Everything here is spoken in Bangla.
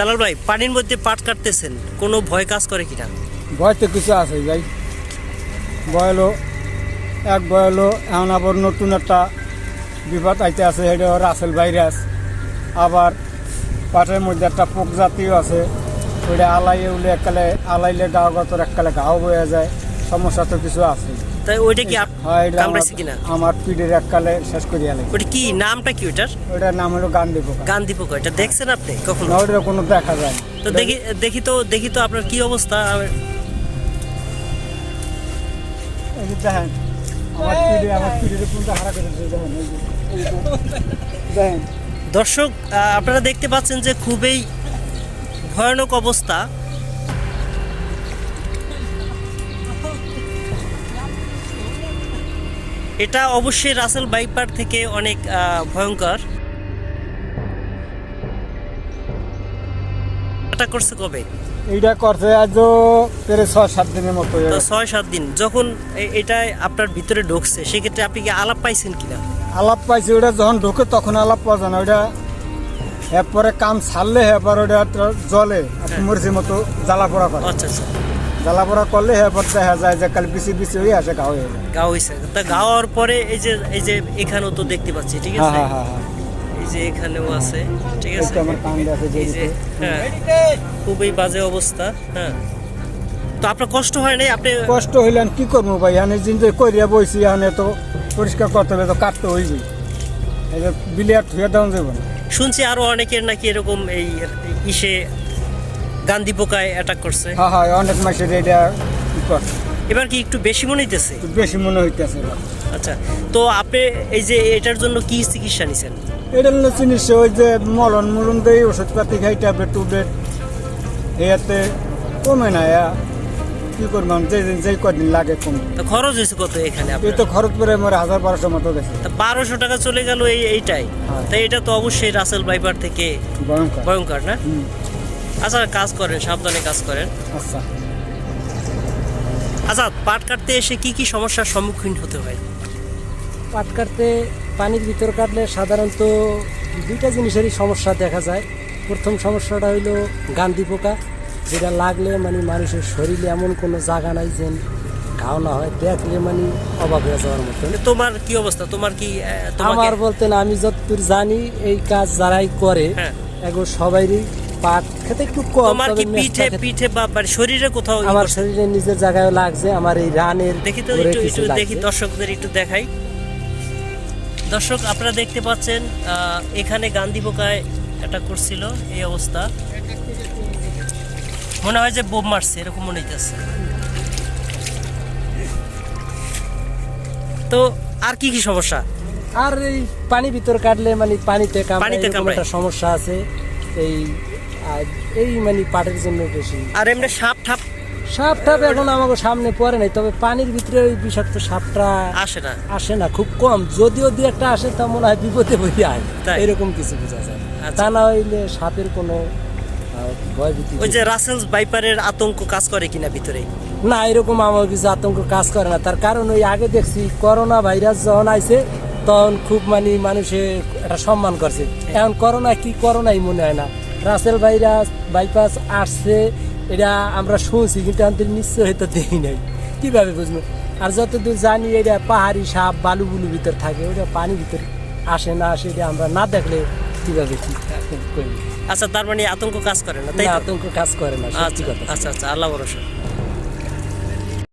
জালাল ভাই, পানির মধ্যে পাট কাটতেছেন, কোনো ভয় কাজ করে কিনা? ভয় তো কিছু আছে ভাই। ভয় হলো, এক ভয় হলো, এখন আবার নতুন একটা বিপদ আইতে আছে, সেটা রাসেল ভাইরাস। আবার পাটের মধ্যে একটা পোক জাতীয় আছে, ওইটা আলাইয়ে উলে এককালে, আলাইলে গা গতর এককালে ঘাও বয়ে যায়, সমস্যা তো কিছু আছে। তাই ওইটা কি হয় কামড়াইছে আমার- কিনা? আমার পিঠের এককালে শেষ করিয়া লাগে। ওটা কি নামটা কি ওটার ওইটার নাম হলো গান্ধী পোকা। গান্ধী পোকা এটা দেখছেন আপনি কখনো? না ওইটা কোনো দেখা যায় তো দেখি দেখি তো দেখি তো আপনার কি অবস্থা দেখেন আমার পিঠে আমার পিঠের কোনটা হারা করে দেখেন এই যে, এই যে, দেখেন। দর্শক আপনারা দেখতে পাচ্ছেন যে খুবই ভয়ানক অবস্থা। এটা অবশ্যই রাসেল বাইপার থেকে অনেক ভয়ঙ্কর। এটা করছে কবে? এইটা করছে আজ প্রায় ছয় সাত দিনের মতো। ছয় সাত দিন। যখন এটা আপনার ভিতরে ঢুকছে সেক্ষেত্রে আপনি কি আলাপ পাইছেন কিনা? আলাপ পাইছি ওটা যখন ঢোকে তখন আলাপ পাওয়া যায় না। ওটা এরপরে কাম ছাড়লে এরপর ওটা জলে হ্যাঁ। মরিচের মতো জ্বালা পোড়া করে। আচ্ছা আচ্ছা। জ্বালা পোড়া করলে এরপর দেখা যায় যে কাল বিসি বিসি হয়ে আসে গা হয়ে যায়। গাও হয়েছে তা গাওয়ার পরে এই যে এই যে এখানেও তো দেখতে পাচ্ছি ঠিক হ্যাঁ আছে? হ্যাঁ হ্যাঁ হ্যাঁ। এই যে এখানেও আছে ঠিক আছে? আমার কান্দে আছে এই যে হ্যাঁ খুবই বাজে অবস্থা হ্যাঁ। তো আপনার কষ্ট হয় নাই? আপনি কষ্ট হইলেন কি করব ভাই? এখানে জিনিস করিয়া বইছি এখানে তো পরিষ্কার করতে হবে তো কাটতে হইবে। এই যে বিলিয়ার ধুয়ে দেওয়া যাবে না। শুনছি আরও অনেকের নাকি এরকম এই ইসে গান্ধী পোকায় অ্যাটাক করছে। হ্যাঁ হ্যাঁ অনেক মাসের এটা এবার কি একটু বেশি মনে হইতেছে? একটু বেশি মনে হইতেছে। আচ্ছা তো আপনি এই যে এটার জন্য কি চিকিৎসা নিছেন? এটা হলো জিনিস ওই যে মলন মলন দেয় ওষুধপাতি খাই ট্যাবলেট টুবলেট এতে কমে না কি করবাম যে যে কদিন লাগে কমে। তো খরচ হয়েছে কত এখানে এই তো খরচ করে আমার হাজার বারোশো মতো গেছে। তা বারোশো টাকা চলে গেল এই এইটাই। হ্যাঁ। তাই এটা তো অবশ্যই রাসেল বাইপার থেকে ভয়ঙ্কর। ভয়ঙ্কর না? আচ্ছা কাজ করেন সাবধানে কাজ করেন। আচ্ছা। আচ্ছা পাট কাটতে এসে কি কি সমস্যার সম্মুখীন হতে হয়? পাট কাটতে পানির ভিতর কাটলে সাধারণত দুইটা জিনিসেরই সমস্যা দেখা যায়। প্রথম সমস্যাটা হইল গান্ধী পোকা যেটা লাগলে মানে মানুষের শরীরে এমন কোনো জায়গা নাই যে ঘাও না হয় দেখলে মানে অবাক হয়ে যাওয়ার মতো। তোমার কি অবস্থা? তোমার কি আমার বলতে না আমি যতদূর জানি এই কাজ যারাই করে হ্যাঁ। এখন সবাইরই পাট খেতে একটু কম তোমার কি পিঠে পিঠে বা শরীরে কোথাও আমার শরীরে নিজের জায়গায় লাগছে আমার এই রানের দেখি তো একটু একটু দেখি দর্শকদের একটু দেখাই। দর্শক আপনারা দেখতে পাচ্ছেন এখানে গান্ধী পোকায় এটা করছিল এই অবস্থা। মনে হয় যে বোম মারছে এরকম মনে হইতেছে। তো আর কি কি সমস্যা? আর এই পানি ভিতর কাটলে মানে পানিতে পানিতে একটা সমস্যা আছে। এই আর এই মানে পাটের জন্য বেশি। আর এমনি সাপ ঠাপ? সাপ টাপ এখন আমাকে সামনে পড়ে নাই তবে পানির ভিতরে ওই বিষাক্ত সাপটা আসে না। আসে না খুব কম। যদিও দু একটা আসে তা মনে হয় বিপদে বই আয়? এরকম কিছু বোঝা যায়। আচ্ছা। তা না হইলে সাপের কোনো ওই যে রাসেলস বাইপারের আতঙ্ক কাজ করে কিনা ভিতরে? না এরকম আমার কিছু আতঙ্ক কাজ করে না। তার কারণ ওই আগে দেখছি করোনা ভাইরাস যখন আইছে তখন খুব মানে মানুষে একটা সম্মান করছে। এখন করোনা কি করোনাই মনে হয় না। রাসেল ভাইরাস বাইপাস আসছে এটা আমরা শুনছি কিন্তু আমাদের নিশ্চয় হয়তো দেখি নাই। কীভাবে বুঝব? আর যতদূর জানি এটা পাহাড়ি সাপ বালু বুলু ভিতর থাকে ওটা পানি ভিতর আসে না আসে এটা আমরা না দেখলে কীভাবে কী আচ্ছা তার মানে আতঙ্ক কাজ করে না তাই আতঙ্ক কাজ করে না সত্যি আচ্ছা কথা। আচ্ছা আচ্ছা আল্লাহ ভরসা।